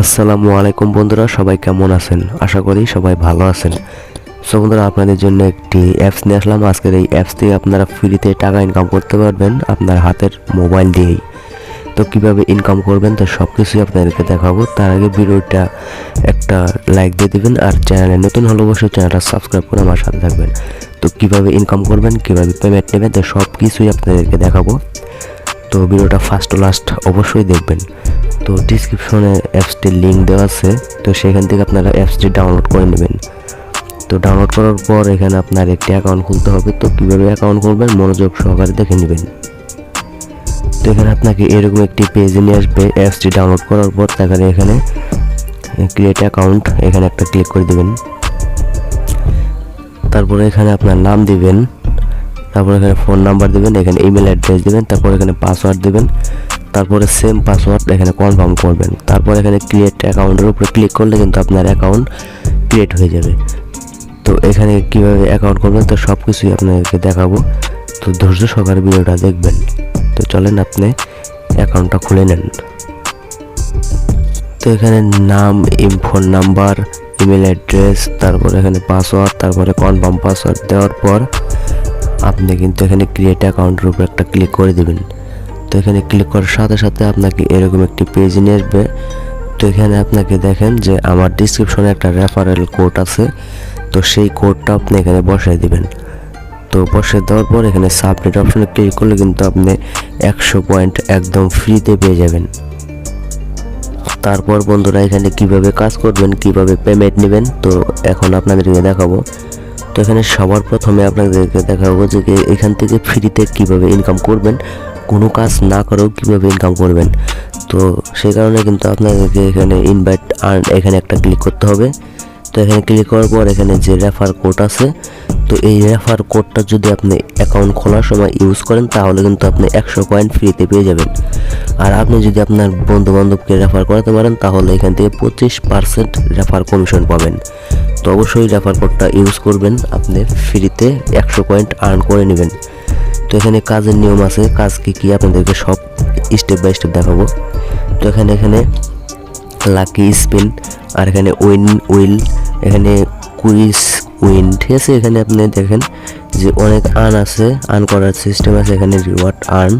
আসসালামু আলাইকুম বন্ধুরা, সবাই কেমন আছেন? আশা করি সবাই ভালো আছেন। সো বন্ধুরা, আপনাদের জন্য একটি অ্যাপস নিয়ে আসলাম। আজকের এই অ্যাপস দিয়ে আপনারা ফ্রিতে টাকা ইনকাম করতে পারবেন আপনার হাতের মোবাইল দিয়েই। তো কীভাবে ইনকাম করবেন, তো সব কিছুই আপনাদেরকে দেখাবো। তার আগে ভিডিওটা একটা লাইক দিয়ে দিবেন আর চ্যানেলে নতুন হলে অবশ্যই চ্যানেলটা সাবস্ক্রাইব করে আমার সাথে থাকবেন। তো কীভাবে ইনকাম করবেন, কীভাবে পেমেন্ট নেবেন, তো সব কিছুই আপনাদেরকে দেখাবো। তো ভিডিওটা ফার্স্ট টু লাস্ট অবশ্যই দেখবেন। তো ডিসক্রিপশনে অ্যাপসটির লিঙ্ক দেওয়া আছে, তো সেখান থেকে আপনারা অ্যাপসটি ডাউনলোড করে নেবেন। তো ডাউনলোড করার পর এখানে আপনার একটি অ্যাকাউন্ট খুলতে হবে, তো কীভাবে অ্যাকাউন্ট করবেন মনোযোগ সহকারে দেখে নেবেন। তো এখানে আপনাকে এরকম একটি পেজে নিয়ে আসবে, অ্যাপসটি ডাউনলোড করার পর তারপরে এখানে ক্রিয়েট অ্যাকাউন্ট এখানে একটা ক্লিক করে দেবেন। তারপরে এখানে আপনার নাম দিবেন। তারপর এখানে ফোন নাম্বার দেবেন, এখানে ইমেল অ্যাড্রেস দেবেন, তারপর এখানে পাসওয়ার্ড দেবেন, তারপরে সেম পাসওয়ার্ড এখানে কনফার্ম করবেন। তারপর এখানে ক্রিয়েট অ্যাকাউন্টের উপরে ক্লিক করলে কিন্তু আপনার অ্যাকাউন্ট ক্রিয়েট হয়ে যাবে। তো এখানে কীভাবে অ্যাকাউন্ট করবেন, তো সব কিছুই আপনাদেরকে দেখাবো। তো ধৈর্য সহকারে ভিডিওটা দেখবেন। তো চলেন আপনি অ্যাকাউন্টটা খুলে নেন। তো এখানে নাম ফোন নাম্বার ইমেল অ্যাড্রেস তারপর এখানে পাসওয়ার্ড তারপরে কনফার্ম পাসওয়ার্ড দেওয়ার পর আপনি কিন্তু এখানে ক্রিয়েট অ্যাকাউন্টের উপর একটা ক্লিক করে দেবেন। তো এখানে ক্লিক করার সাথে সাথে আপনাকে এরকম একটি পেজ নিয়ে আসবে। তো এখানে আপনাকে দেখেন যে আমার ডিসক্রিপশনে একটা রেফারেল কোড আছে। তো সেই কোডটা আপনি এখানে বসাই দিবেন। তো বসে দেওয়ার পর এখানে সাবমিট অপশনে ক্লিক করলে কিন্তু আপনি একশো পয়েন্ট একদম ফ্রিতে পেয়ে যাবেন। তারপর বন্ধুরা এখানে কীভাবে কাজ করবেন, কীভাবে পেমেন্ট নেবেন, তো এখন আপনাদেরকে দেখাবো। তো এখানে সবার প্রথমে আপনাদেরকে দেখাবো যে এখান থেকে ফ্রিতে কীভাবে ইনকাম করবেন, কোনো কাজ না করেও কীভাবে ইনকাম করবেন। তো সেই কারণে কিন্তু আপনাদেরকে এখানে ইনভাইট আর্ন এখানে একটা ক্লিক করতে হবে। তো এখানে ক্লিক করার পর এখানে যে রেফার কোড আছে তো এই রেফার কোডটা যদি আপনি অ্যাকাউন্ট খোলার সময় ইউজ করেন, তাহলে কিন্তু আপনি একশো পয়েন্ট ফ্রিতে পেয়ে যাবেন। আর আপনি যদি আপনার বন্ধু বান্ধবকে রেফার করাতে পারেন, তাহলে এখান থেকে পঁচিশ পার্সেন্ট রেফার কমিশন পাবেন। তো অবশ্যই রেফার কোডটা ইউজ করবেন, আপনি ফ্রিতে একশো পয়েন্ট আর্ন করে নেবেন। তো এখানে কাজের নিয়ম আছে, কাজ কী কী আপনাদেরকে সব স্টেপ বাই স্টেপ দেখাবো। তো এখানে এখানে লাকি স্পিন আর এখানে উইন উইল এখানে কুইজ উইন ঠিক আছে? এখানে আপনি দেখেন যে অনেক আর্ন আছে আর্ন করার সিস্টেম আছে, এখানে রিওয়ার্ড আর্ন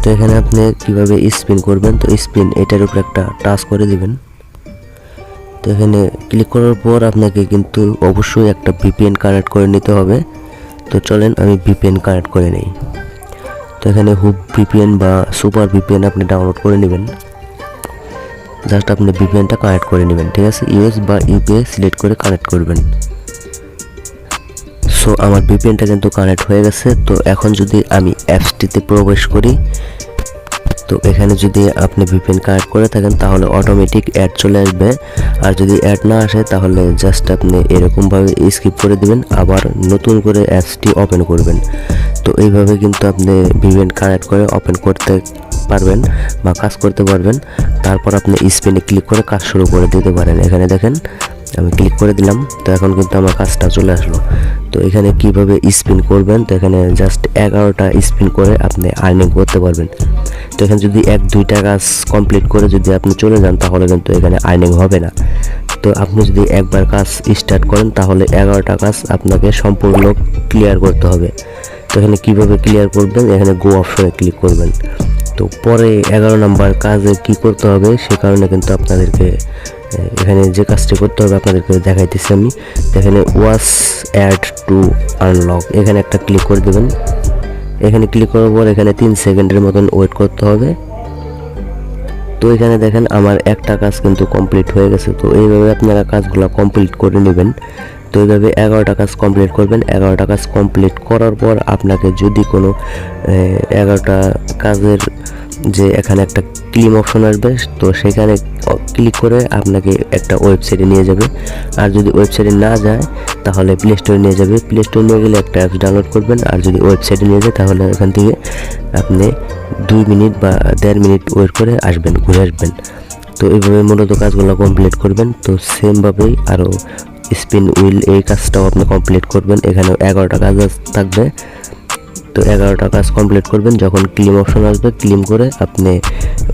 তো এখানে আপনি কীভাবে স্পিন করবেন? তো স্পিন এটার উপর একটা টাচ করে দিবেন। তো এখানে ক্লিক করার পর আপনাকে কিন্তু অবশ্যই একটা ভিপিএন কানেক্ট করে নিতে হবে। তো চলেন আমি ভিপিএন কানেক্ট করে নিই। তো এখানে হুপ ভিপিএন বা সুপার ভিপিএন আপনি ডাউনলোড করে নেবেন। জাস্ট আপনি ভিপিএনটা কানেক্ট করে নেবেন, ঠিক আছে? ইউএস বা ইউপিএ সিলেক্ট করে কানেক্ট করবেন। সো আমার ভিপিএনটা কিন্তু কানেক্ট হয়ে গেছে। তো এখন যদি আমি অ্যাপসটিতে প্রবেশ করি, তো এখানে যদি আপনি ভিপিএন কানেক্ট করে থাকেন, তাহলে অটোমেটিক অ্যাড চলে আসবে। আর যদি অ্যাড না আসে, তাহলে জাস্ট আপনি এরকমভাবে স্কিপ করে দিবেন, আবার নতুন করে অ্যাপসটি ওপেন করবেন। তো এইভাবে কিন্তু আপনি ভিপিএন কানেক্ট করে ওপেন করতে পারবেন বা কাজ করতে পারবেন। তারপর আপনি স্পিনে ক্লিক করে কাজ শুরু করে দিতে পারেন। এখানে দেখেন আমি ক্লিক করে দিলাম, তো এখন কিন্তু আমার কাজটা চলে আসলো। তো এখানে কীভাবে স্পিন করবেন? তো এখানে জাস্ট এগারোটা স্পিন করে আপনি আর্নিং করতে পারবেন। তো এখানে যদি এক, দুইটা কাজ কমপ্লিট করে যদি আপনি চলে যান, তাহলে কিন্তু এখানে আর্নিং হবে না। তো আপনি যদি একবার কাজ স্টার্ট করেন, তাহলে এগারোটা কাজ আপনাকে সম্পূর্ণ ক্লিয়ার করতে হবে। তো এখানে কীভাবে ক্লিয়ার করবেন? এখানে গো অপশনে ক্লিক করবেন। তো পরে এগারো নাম্বার কাজে কি করতে হবে? সে কারণে কিন্তু আপনাদেরকে এখানে যে কাজটি করতে হবে আপনাদেরকে দেখাইতেছি আমি। এখানে ওয়াস অ্যাড টু আনলক। এখানে একটা ক্লিক করে দেবেন। এখানে ক্লিক করার পর এখানে তিন সেকেন্ডের মতন ওয়েট করতে হবে। তো এখানে দেখেন আমার একটা কাজ কিন্তু কমপ্লিট হয়ে গেছে। তো এইভাবে আপনারা কাজগুলো কমপ্লিট করে নেবেন। তো এইভাবে এগারোটা কাজ কমপ্লিট করবেন। এগারোটা কাজ কমপ্লিট করার পর আপনাকে যদি কোনো এগারোটা কাজের যে এখানে একটা ক্লিম অপশন আসবে, তো সেখানে ক্লিক করে আপনাকে একটা ওয়েবসাইটে নিয়ে যাবে। আর যদি ওয়েবসাইটে না যায়, তাহলে প্লে স্টোরে নিয়ে যাবে। প্লে স্টোরে নিয়ে গেলে একটা অ্যাপস ডাউনলোড করবেন, আর যদি ওয়েবসাইটে নিয়ে যায়, তাহলে এখান থেকে আপনি দুই মিনিট বা দেড় মিনিট ওয়েট করে আসবেন, ঘুরে আসবেন। তো এইভাবে মূলত কাজগুলো কমপ্লিট করবেন। তো সেমভাবেই আরও স্পিন উইল এই কাজটাও আপনি কমপ্লিট করবেন। এখানে এগারোটা কাজ থাকবে। তো এগারোটা কাজ কমপ্লিট করবেন, যখন ক্লিম অপশন আসবে ক্লিম করে আপনি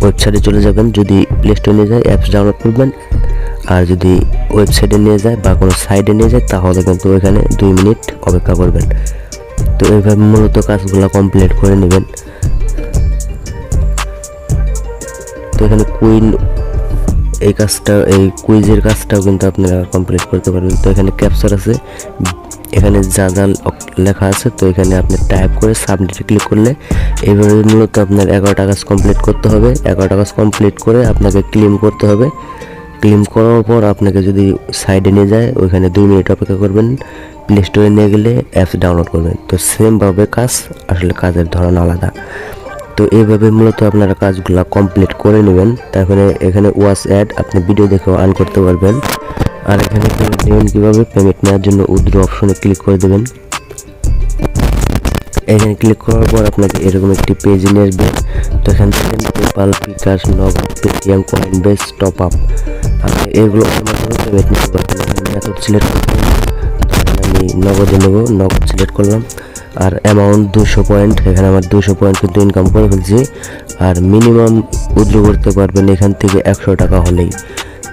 ওয়েবসাইটে চলে যাবেন। যদি প্লে স্টোরে নিয়ে যায় অ্যাপস ডাউনলোড করবেন। আর যদি ওয়েবসাইটে নিয়ে যায় বা কোনো সাইডে নিয়ে যায়, তাহলে কিন্তু ওইখানে দুই মিনিট অপেক্ষা করবেন। তো এইভাবে মূলত কাজগুলো কমপ্লিট করে নেবেন। তো এখানে কুইন এই কাজটা, এই কুইজের কাজটাও কিন্তু আপনারা কমপ্লিট করতে পারবেন। তো এখানে ক্যাপচার আছে। এখানে যা যা লেখা আছে, তো এখানে আপনি টাইপ করে সাবমিটে ক্লিক করলে এইভাবে মূলত আপনার এগারোটা কাজ কমপ্লিট করতে হবে। এগারোটা কাজ কমপ্লিট করে আপনাকে ক্লিম করতে হবে। ক্লিম করার পর আপনাকে যদি সাইডে নিয়ে যায়, ওইখানে দুই মিনিট অপেক্ষা করবেন। প্লে স্টোরে নিয়ে গেলে অ্যাপস ডাউনলোড করবেন। তো সেমভাবে কাজ, আসলে কাজের ধরন আলাদা। তো এইভাবে মূলত আপনারা কাজগুলো কমপ্লিট করে নেবেন। তারপরে এখানে ওয়াচ অ্যাড আপনি ভিডিও দেখেও আর্ন করতে পারবেন। আর এখানে পেমেন্ট কীভাবে পেমেন্ট নেওয়ার জন্য উদ্র অপশনে ক্লিক করে দেবেন? এখানে ক্লিক করার পর আপনাকে এরকম একটি পেজে নিয়ে আসবে। তো এখান থেকে PayPal bKash Nagad Paytm Coinbase top up আপনি এগুলো পেমেন্ট নিতে পারবেন। মেথড সিলেক্ট করতে নগদে নেব, নগদ সিলেক্ট করলাম। আর অ্যামাউন্ট দুশো পয়েন্ট এখানে আমার দুশো পয়েন্ট কিন্তু ইনকাম করে ফেলছি। আর মিনিমাম উদ্র করতে পারবেন এখান থেকে একশো টাকা হলেই।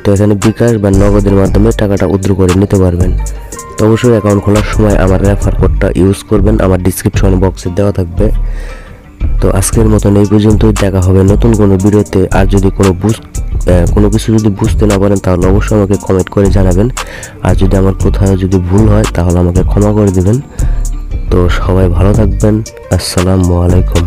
তো এখানে বিকাশ বা নগদের মাধ্যমে টাকাটা উদ্র করে নিতে পারবেন। তো অবশ্যই অ্যাকাউন্ট খোলার সময় আমার রেফার কোডটা ইউজ করবেন। আমার ডিসক্রিপশন বক্সে দেওয়া থাকবে। তো আজকের মতন এই পর্যন্তই, দেখা হবে নতুন কোনো ভিডিওতে। আর যদি কোনো বুঝ কোনো কিছু যদি বুঝতে না পারেন, তাহলে অবশ্যই আমাকে কমেন্ট করে জানাবেন। আর যদি আমার কোথাও যদি ভুল হয়, তাহলে আমাকে ক্ষমা করে দেবেন। তো সবাই ভালো থাকবেন। আসসালামু আলাইকুম।